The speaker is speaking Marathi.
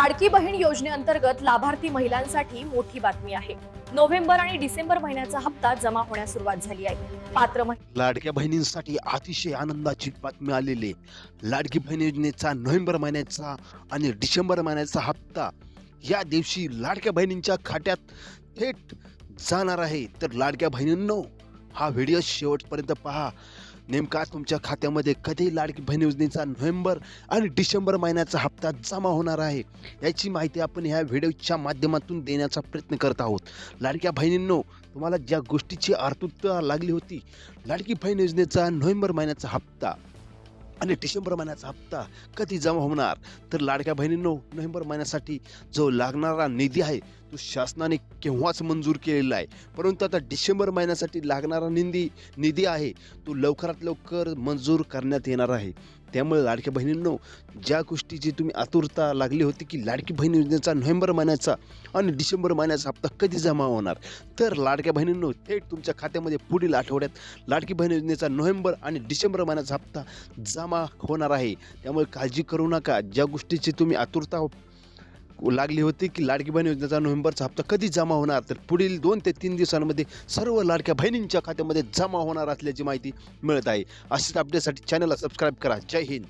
लाडकी बहीण योजनेअंतर्गत लाभार्थी महिलांसाठी मोठी बातमी आहे. नोव्हेंबर आणि डिसेंबर महिन्याचा हप्ता जमा होण्यास सुरुवात झाली आहे. पात्र लाडक्या बहिणींसाठी अतिशय आनंदाची बातमी आलेली लाडकी बहीण योजनेचा नोव्हेंबर महिन्याचा आणि डिसेंबर महिन्याचा हप्ता या दिवशी लाडक्या बहिणींच्या खात्यात थेट जाणार आहे. तर लाडक्या बहिणींनो हा व्हिडिओ शेवटपर्यंत पहा. नेमका तुमच्या खात्यामध्ये कधी लाडकी बहीण योजनेचा नोव्हेंबर आणि डिसेंबर महिन्याचा हप्ता जमा होणार आहे. याची माहिती आपण ह्या व्हिडिओच्या माध्यमातून देण्याचा प्रयत्न करत आहोत. लाडक्या बहिणींनो तुम्हाला ज्या गोष्टीची आर्तुकता लागली होती लाडकी बहीण योजनेचा नोव्हेंबर महिन्याचा हप्ता आणि डिसेंबर महिन्याचा हप्ता कधी जमा होणार? तर लाडक्या बहिणींनो नोव्हेंबर महिन्यासाठी जो लागणारा निधी आहे तो शासनाने केव्हाच मंजूर केलेला आहे? परंतु आता डिसेंबर महिन्यासाठी लागणारा निधी निधी आहे तो लवकरात लवकर मंजूर करण्यात येणार आहे. त्यामुळे लाडक्या बहिणींनो ज्या गोष्टीची तुम्ही आतुरता लागली होती की लाडकी बहीण योजनेचा नोव्हेंबर महिन्याचा आणि डिसेंबर महिन्याचा हप्ता कधी जमा होणार? तर लाडक्या बहिणींनो थेट तुमच्या खात्यामध्ये पुढील आठवड्यात लाडकी बहीण योजनेचा नोव्हेंबर आणि डिसेंबर महिन्याचा हप्ता जमा होणार आहे. त्यामुळे काळजी करू नका. ज्या गोष्टीची तुम्ही आतुरता लागली होती की लाडकी बहीण योजनेचा नोव्हेंबरचा हप्ता कधी जमा होणार? तर पुढील दोन ते तीन दिवसांमध्ये सर्व लाडक्या बहिणींच्या खात्यामध्ये जमा होणार असल्याची माहिती मिळत आहे. अशीच अपडेटसाठी चॅनलला सबस्क्राईब करा. जय हिंद.